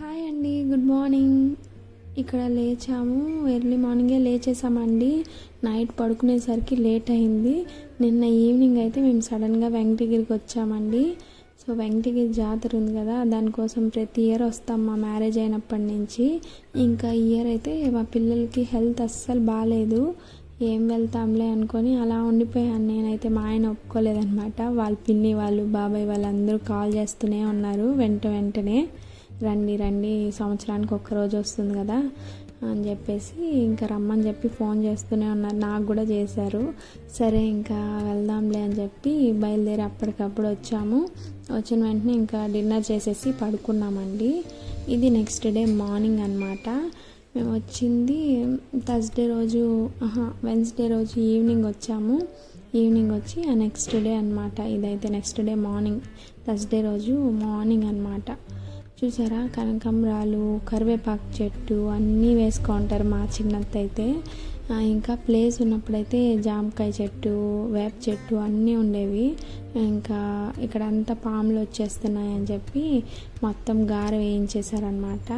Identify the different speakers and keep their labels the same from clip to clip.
Speaker 1: Hi అండి good morning. ఇక్కడ లేచాము. Early మార్నింగే లేచేసామండి. నైట్ పడుకునేసరికి లేట్ అయింది. నిన్న ఈవినింగ్ అయితే మేము సడన్గా వెంకటగిరికి వచ్చామండి. సో వెంకటగిరి జాతర ఉంది కదా దానికోసం ప్రతి ఇయర్ వస్తాం మా మ్యారేజ్ అయినప్పటి నుంచి. ఇంకా ఇయర్ అయితే మా పిల్లలకి హెల్త్ అస్సలు బాగాలేదు ఏం వెళ్తాంలే అనుకొని అలా ఉండిపోయాను. నేనైతే మా ఆయన ఒప్పుకోలేదనమాట వాళ్ళ పిన్ని వాళ్ళు బాబాయ్ వాళ్ళందరూ కాల్ చేస్తూనే ఉన్నారు వెంట వెంటనే. రండి రండి సంవత్సరానికి ఒక్క రోజు వస్తుంది కదా అని చెప్పేసి ఇంకా రమ్మని చెప్పి ఫోన్ చేస్తూనే ఉన్నారు. నాకు కూడా చేశారు. సరే ఇంకా వెళ్దాంలే అని చెప్పి బయలుదేరి అప్పటికప్పుడు వచ్చాము. వచ్చిన వెంటనే ఇంకా డిన్నర్ చేసేసి పడుకున్నామండి. ఇది నెక్స్ట్ డే మార్నింగ్ అనమాట మేము వచ్చింది థర్స్డే రోజు వెన్స్డే రోజు ఈవినింగ్ వచ్చాము. ఈవినింగ్ వచ్చి ఆ నెక్స్ట్ డే అనమాట ఇదైతే నెక్స్ట్ డే మార్నింగ్ థర్స్డే రోజు మార్నింగ్ అనమాట చూసారా? కనకంబరాలు కరివేపాకు చెట్టు అన్నీ వేసుకుంటారు మా చిన్నత్త అయితే ఇంకా ప్లేస్ ఉన్నప్పుడైతే జామకాయ చెట్టు వేప చెట్టు అన్నీ ఉండేవి. ఇంకా ఇక్కడ అంతా పాములు వచ్చేస్తున్నాయి అని చెప్పి మొత్తం గార వేయించేశారనమాట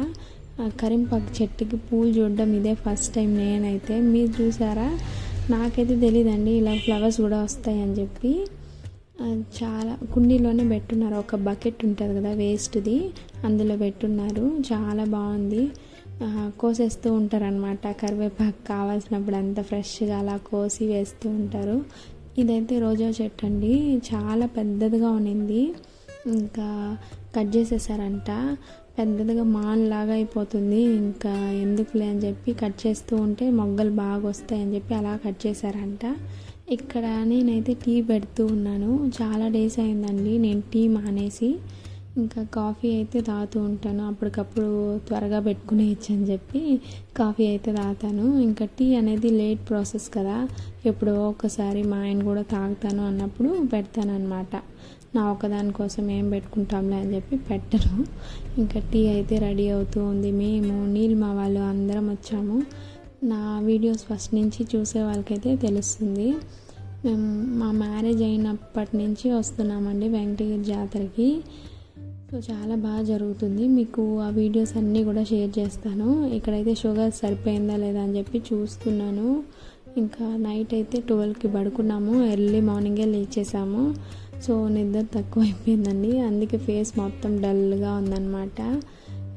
Speaker 1: కరింపాకు చెట్టుకి పూలు చూడడం ఇదే ఫస్ట్ టైం నేనైతే. మీరు చూసారా? నాకైతే తెలియదండి ఇలా ఫ్లవర్స్ కూడా వస్తాయని చెప్పి. చాలా కుండీలోనే పెట్టున్నారు. ఒక బకెట్ ఉంటుంది కదా వేస్ట్ది. అందులో పెట్టున్నారు. చాలా బాగుంది. కోసేస్తూ ఉంటారనమాట కరివేపాకు కావాల్సినప్పుడు అంత ఫ్రెష్గా అలా కోసి వేస్తూ ఉంటారు. ఇదైతే రోజా చెట్టు అండి. చాలా పెద్దదిగా ఉన్నింది. ఇంకా కట్ చేసేసారంట. పెద్దదిగా మాన్ లాగా అయిపోతుంది. ఇంకా ఎందుకులే అని చెప్పి కట్ చేస్తూ ఉంటే మొగ్గలు బాగా వస్తాయని చెప్పి అలా కట్ చేశారంట. ఇక్కడ నేనైతే టీ పెడుతూ ఉన్నాను. చాలా డేస్ అయిందండి. నేను టీ మానేసి ఇంకా కాఫీ అయితే తాగుతూ ఉంటాను. అప్పటికప్పుడు త్వరగా పెట్టుకునేయచ్చు అని చెప్పి కాఫీ అయితే తాగుతాను. ఇంకా టీ అనేది లేట్ ప్రాసెస్ కదా. ఎప్పుడో ఒకసారి మా ఆయన కూడా తాగుతాను అన్నప్పుడు పెడతాను అనమాట నా ఒకదాని కోసం ఏం పెట్టుకుంటాంలే అని చెప్పి పెట్టరు ఇంకా టీ అయితే రెడీ అవుతూ ఉంది. మేము నీళ్ళు మా వాళ్ళు అందరం వచ్చాము. నా వీడియోస్ ఫస్ట్ నుంచి చూసే వాళ్ళకైతే తెలుస్తుంది. మేము మా మ్యారేజ్ అయినప్పటి నుంచి వస్తున్నామండి వెంకటగిరి జాతరకి. సో చాలా బాగా జరుగుతుంది. మీకు ఆ వీడియోస్ అన్నీ కూడా షేర్ చేస్తాను. ఇక్కడైతే షుగర్ సరిపోయిందా లేదా అని చెప్పి చూస్తున్నాను. ఇంకా నైట్ అయితే ట్వెల్వ్కి పడుకున్నాము. ఎర్లీ మార్నింగే లేచేసాము. సో నిద్ర తక్కువ అయిపోయిందండి అందుకే ఫేస్ మొత్తం డల్గా ఉందన్నమాట.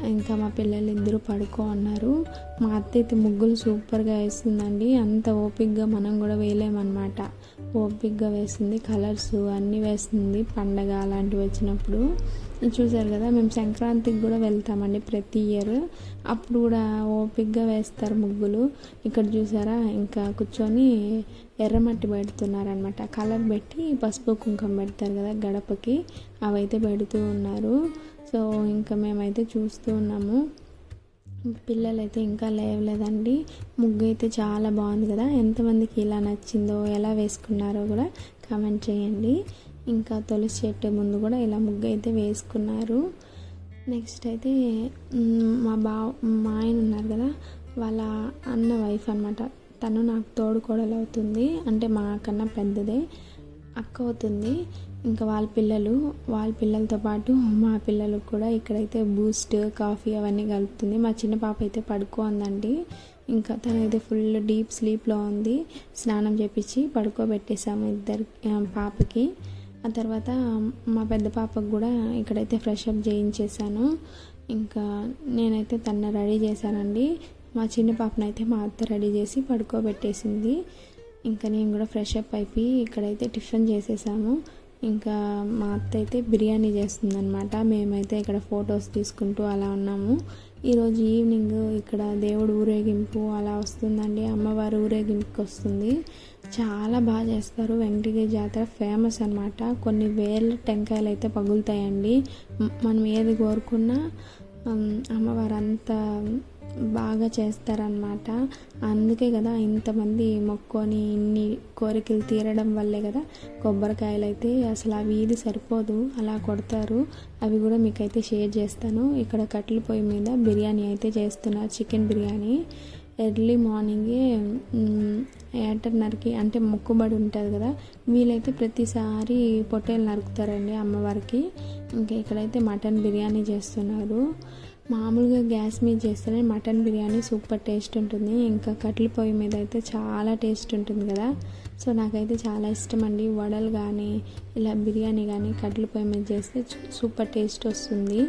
Speaker 1: ఇంకా మా పిల్లలు ఇద్దరు పడుకో అన్నారు. మా అత్త అయితే ముగ్గులు సూపర్గా వేస్తుందండి అంత ఓపిక్గా మనం కూడా వేయలేమన్నమాట. ఓపిక్గా వేస్తుంది కలర్స్ అన్నీ వేస్తుంది పండగ అలాంటివి వచ్చినప్పుడు. చూసారు కదా మేము సంక్రాంతికి కూడా వెళ్తామండి ప్రతి ఇయర్. అప్పుడు కూడా ఓపిక్గా వేస్తారు ముగ్గులు. ఇక్కడ చూసారా ఇంకా కూర్చొని ఎర్రమట్టి పెడుతున్నారనమాట కలర్ పెట్టి పసుపు కుంకుమ పెడతారు కదా గడపకి. అవైతే పెడుతూ ఉన్నారు. సో ఇంకా మేమైతే చూస్తూ ఉన్నాము. పిల్లలైతే ఇంకా లేవలేదండి. ముగ్గు అయితే చాలా బాగుంది కదా. ఎంతమందికి ఇలా నచ్చిందో ఎలా వేసుకున్నారో కూడా కామెంట్ చేయండి. ఇంకా తులసి చెట్టు ముందు కూడా ఇలా ముగ్గు అయితే వేసుకున్నారు. నెక్స్ట్ అయితే మా బా మా ఆయన ఉన్నారు కదా. వాళ్ళ అన్న వైఫ్ అనమాట తను నాకు తోడుకోడలు అవుతుంది అంటే మా కన్నా పెద్దదే. అక్క అవుతుంది. ఇంకా వాళ్ళ పిల్లలు వాళ్ళ పిల్లలతో పాటు మా పిల్లలకు కూడా ఇక్కడైతే బూస్ట్ కాఫీ అవన్నీ కలుపుతుంది. మా చిన్న పాప అయితే పడుకోందండి ఇంకా తనైతే ఫుల్ డీప్ స్లీప్లో ఉంది. స్నానం చేపించి పడుకోబెట్టేసాము ఇద్దరు పాపకి. ఆ తర్వాత మా పెద్ద పాపకు కూడా ఇక్కడైతే ఫ్రెష్ అప్ చేయించేసాను ఇంకా నేనైతే తన రెడీ చేశానండి. మా చిన్న పాపనైతే మా అత్త రెడీ చేసి పడుకోబెట్టేసింది. ఇంకా నేను కూడా ఫ్రెష్ అప్ అయిపోయి ఇక్కడైతే టిఫిన్ చేసేసాము. ఇంకా మా అత్త అయితే బిర్యానీ చేస్తుందనమాట మేమైతే ఇక్కడ ఫొటోస్ తీసుకుంటూ అలా ఉన్నాము. ఈరోజు ఈవినింగ్ ఇక్కడ దేవుడు ఊరేగింపు అలా వస్తుందండి. అమ్మవారు ఊరేగింపుకి వస్తుంది. చాలా బాగా చేస్తారు. వెంకటగిరి జాతర ఫేమస్ అనమాట కొన్ని వేల టెంకాయలు అయితే పగులుతాయండి. మనం ఏది కోరుకున్నా అమ్మవారు అంత బాగా చేస్తారనమాట అందుకే కదా ఇంతమంది మొక్కొని ఇన్ని కోరికలు తీరడం వల్లే కదా కొబ్బరికాయలు అయితే అసలు ఆ వీధి సరిపోదు. అలా కొడతారు. అవి కూడా మీకైతే షేర్ చేస్తాను. ఇక్కడ కట్టెల పొయ్యి మీద బిర్యానీ అయితే చేస్తున్నారు. చికెన్ బిర్యానీ. ఎర్లీ మార్నింగే ఏటన్నరకి అంటే మొక్కుబడి ఉంటుంది కదా. వీలైతే ప్రతిసారి పొట్టేలు నరుకుతారండి అమ్మవారికి. ఇంకా ఇక్కడైతే మటన్ బిర్యానీ చేస్తున్నారు. మామూలుగా గ్యాస్ మీద చేస్తేనే మటన్ బిర్యానీ సూపర్ టేస్ట్ ఉంటుంది. ఇంకా కట్టెల పొయ్యి మీద అయితే చాలా టేస్ట్ ఉంటుంది కదా. సో నాకైతే చాలా ఇష్టం అండి. వడలు కానీ ఇలా బిర్యానీ కానీ కట్టెల పొయ్యి మీద చేస్తే సూపర్ టేస్ట్ వస్తుంది.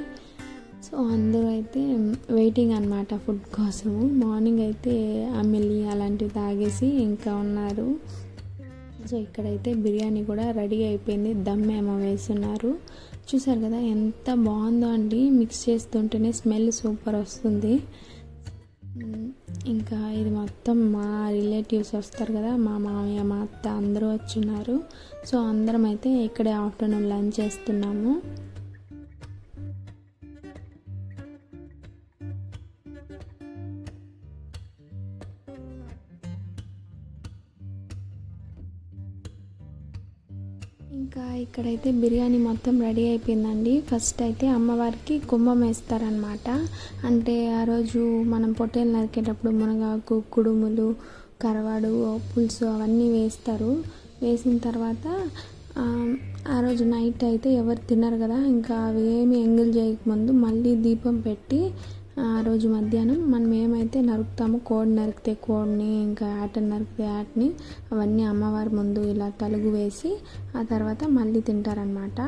Speaker 1: సో అందరూ అయితే వెయిటింగ్ అనమాట ఫుడ్ కోసము మార్నింగ్ అయితే అమ్మిలి అలాంటివి తాగేసి ఇంకా ఉన్నారు. సో ఇక్కడైతే బిర్యానీ కూడా రెడీ అయిపోయింది. దమ్ ఏమో వేస్తున్నారు. చూసారు కదా ఎంత బాగుందో అండి. మిక్స్ చేస్తుంటేనే స్మెల్ సూపర్ వస్తుంది. ఇంకా ఇది మొత్తం మా రిలేటివ్స్ వస్తారు కదా మా మామయ్య మా అత్త అందరూ వచ్చున్నారు. సో అందరం అయితే ఇక్కడే ఆఫ్టర్నూన్ లంచ్ చేస్తున్నాము. ఇక్కడైతే బిర్యానీ మొత్తం రెడీ అయిపోయిందండి. ఫస్ట్ అయితే అమ్మవారికి కుంభం వేస్తారనమాట అంటే ఆ రోజు మనం పొట్టేలు నరికేటప్పుడు మునగాకు కుడుములు కరవాడు పులుసు అవన్నీ వేస్తారు. వేసిన తర్వాత ఆ రోజు నైట్ అయితే ఎవరు తిన్నారు కదా ఇంకా అవి ఏమి ఎంగిల్ చేయకముందు మళ్ళీ దీపం పెట్టి ఆ రోజు మధ్యాహ్నం మనం ఏమైతే నరుకుతామో కోడి నరికితే కోడిని ఇంకా యాటని నరికితే యాటని అవన్నీ అమ్మవారి ముందు ఇలా తలుగు వేసి ఆ తర్వాత మళ్ళీ తింటారనమాట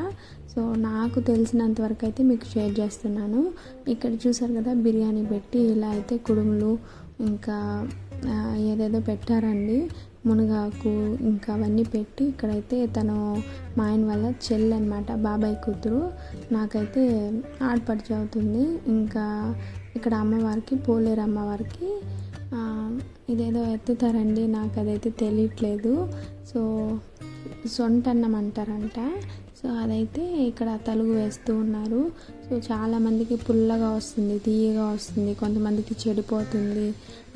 Speaker 1: సో నాకు తెలిసినంత వరకు అయితే మీకు షేర్ చేస్తున్నాను. ఇక్కడ చూసారు కదా బిర్యానీ పెట్టి ఇలా అయితే కుడుములు ఇంకా ఏదో పెట్టారండి. మునగాకు ఇంకా అవన్నీ పెట్టి ఇక్కడైతే తను మా ఆయన వల్ల చెల్లి అనమాట బాబాయ్ కూతురు. నాకైతే ఆడపడిచి అవుతుంది ఇంకా ఇక్కడ అమ్మవారికి పోలేరు అమ్మవారికి ఇదేదో ఎత్తుతారండి. నాకు అదైతే తెలియట్లేదు. సో సొంట అన్నం అంటారంట సో అదైతే ఇక్కడ తలుగు వేస్తూ ఉన్నారు. సో చాలామందికి పుల్లగా వస్తుంది తీయగా వస్తుంది కొంతమందికి చెడిపోతుంది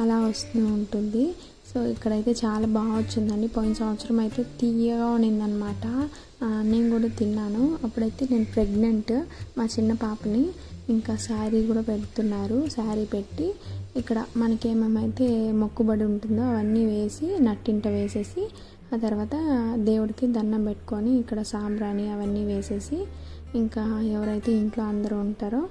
Speaker 1: అలా వస్తూ ఉంటుంది. సో ఇక్కడైతే చాలా బాగా వచ్చిందండి. పోయిన సంవత్సరం అయితే తీయగా ఉన్నిందనమాట నేను కూడా తిన్నాను. అప్పుడైతే నేను ప్రెగ్నెంట్. మా చిన్న పాపని ఇంకా శారీ కూడా పెడుతున్నారు. శారీ పెట్టి ఇక్కడ మనకి ఏమేమైతే మొక్కుబడి ఉంటుందో అవన్నీ వేసి నట్టింట వేసేసి ఆ తర్వాత దేవుడికి దండం పెట్టుకొని ఇక్కడ సాంబ్రాణి అవన్నీ వేసేసి ఇంకా ఎవరైతే ఇంట్లో అందరూ ఉంటారో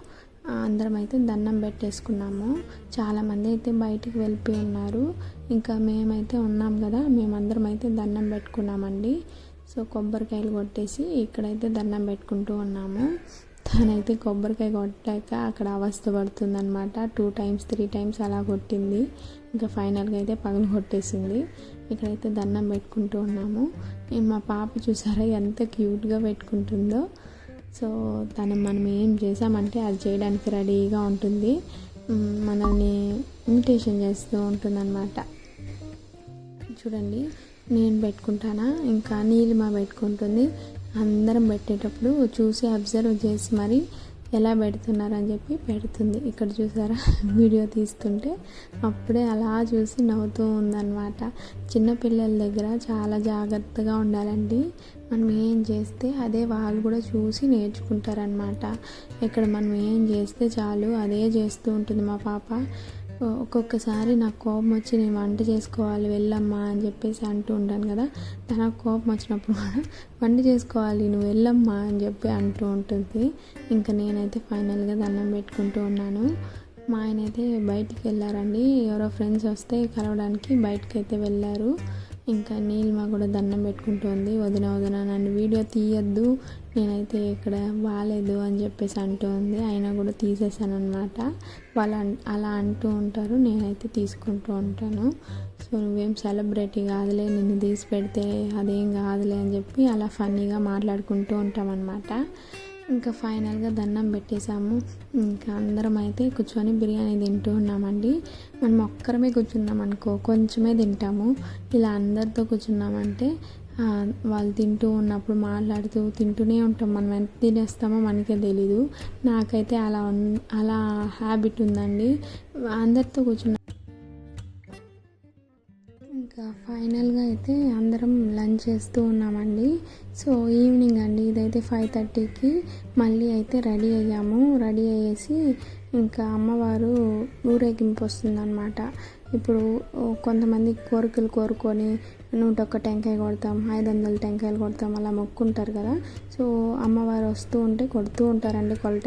Speaker 1: అందరం అయితే దండం పెట్టేసుకున్నాము. చాలామంది అయితే బయటికి వెళ్ళిపోయి ఉన్నారు. ఇంకా మేమైతే ఉన్నాం కదా మేమందరం అయితే దండం పెట్టుకున్నామండి. సో కొబ్బరికాయలు కొట్టేసి ఇక్కడైతే దండం పెట్టుకుంటూ ఉన్నాము. తనైతే కొబ్బరికాయ కొట్టాక అక్కడ అవస్థ పడుతుందనమాట టూ టైమ్స్ త్రీ టైమ్స్ అలా కొట్టింది. ఇంకా ఫైనల్గా అయితే పగలు కొట్టేసింది. ఇక్కడైతే దండం పెట్టుకుంటూ ఉన్నాము. మా పాప చూసారా ఎంత క్యూట్గా పెట్టుకుంటుందో. సో తను మనం ఏం చేసామంటే అది చేయడానికి రెడీగా ఉంటుంది. మనల్ని ఇమిటేషన్ చేస్తూ ఉంటుందన్నమాట. చూడండి నేను పెట్టుకుంటానా? ఇంకా నీలిమ పెట్టుకుంటుంది. అందరం పెట్టేటప్పుడు చూసి అబ్జర్వ్ చేసి మరి ఎలా పెడుతున్నారని చెప్పి పెడుతుంది. ఇక్కడ చూసారా? వీడియో తీస్తుంటే అప్పుడే అలా చూసి నవ్వుతూ ఉందన్నమాట. చిన్నపిల్లల దగ్గర చాలా జాగ్రత్తగా ఉండాలండి. మనం ఏం చేస్తే అదే వాళ్ళు కూడా చూసి నేర్చుకుంటారనమాట ఇక్కడ మనం ఏం చేస్తే చాలు అదే చేస్తూ ఉంటుంది మా పాప. ఒక్కొక్కసారి నాకు కోపం వచ్చి నేను వంట చేసుకోవాలి వెళ్ళమ్మా అని చెప్పేసి అంటూ ఉంటాను కదా తనకు కోపం వచ్చినప్పుడు కూడా వంట చేసుకోవాలి నువ్వు వెళ్ళమ్మా అని చెప్పి అంటూ ఉంటుంది. ఇంకా నేనైతే ఫైనల్గా దండం పెట్టుకుంటూ ఉన్నాను. మా ఆయన అయితే బయటికి వెళ్ళారండి. ఎవరో ఫ్రెండ్స్ వస్తే కలవడానికి బయటకు అయితే వెళ్ళారు. ఇంకా నీలిమ కూడా దండం పెట్టుకుంటుంది. వదిన వదిన నన్ను వీడియో తీయద్దు. నేనైతే ఇక్కడ బాగాలేదు అని చెప్పేసి అంటూ ఉంది అయినా కూడా తీసేసాను అనమాట వాళ్ళు అలా అంటూ ఉంటారు. నేనైతే తీసుకుంటూ ఉంటాను. సో నువ్వేం సెలబ్రిటీ కాదులే. నిన్ను తీసి పెడితే అదేం కాదులే అని చెప్పి అలా ఫన్నీగా మాట్లాడుకుంటూ ఉంటామన్నమాట. ఇంకా ఫైనల్గా దండం పెట్టేశాము. ఇంకా అందరం అయితే కూర్చొని బిర్యానీ తింటూ ఉన్నామండి. మనం ఒక్కరమే కూర్చున్నాం అనుకో కొంచెమే తింటాము. ఇలా అందరితో కూర్చున్నామంటే వాళ్ళు తింటూ ఉన్నప్పుడు మాట్లాడుతూ తింటూనే ఉంటాం. మనం ఎంత తినేస్తామో మనకే తెలీదు. నాకైతే అలా అలా హ్యాబిట్ ఉందండి. అందరితో కూర్చున్నా ఇంకా ఫైనల్గా అయితే అందరం లంచ్ చేస్తూ ఉన్నామండి. సో ఈవినింగ్ అండి. ఇదైతే ఫైవ్ థర్టీకి మళ్ళీ అయితే రెడీ అయ్యాము. రెడీ అయ్యేసి ఇంకా అమ్మవారు ఊరేగింపు వస్తుందన్నమాట. ఇప్పుడు కొంతమంది కోరికలు కోరుకొని నూట ఒక్క టెంకాయ కొడతాం ఐదు వందల టెంకాయలు కొడతాం అలా మొక్కుంటారు కదా. సో అమ్మవారు వస్తూ ఉంటే కొడుతూ ఉంటారండి కొలట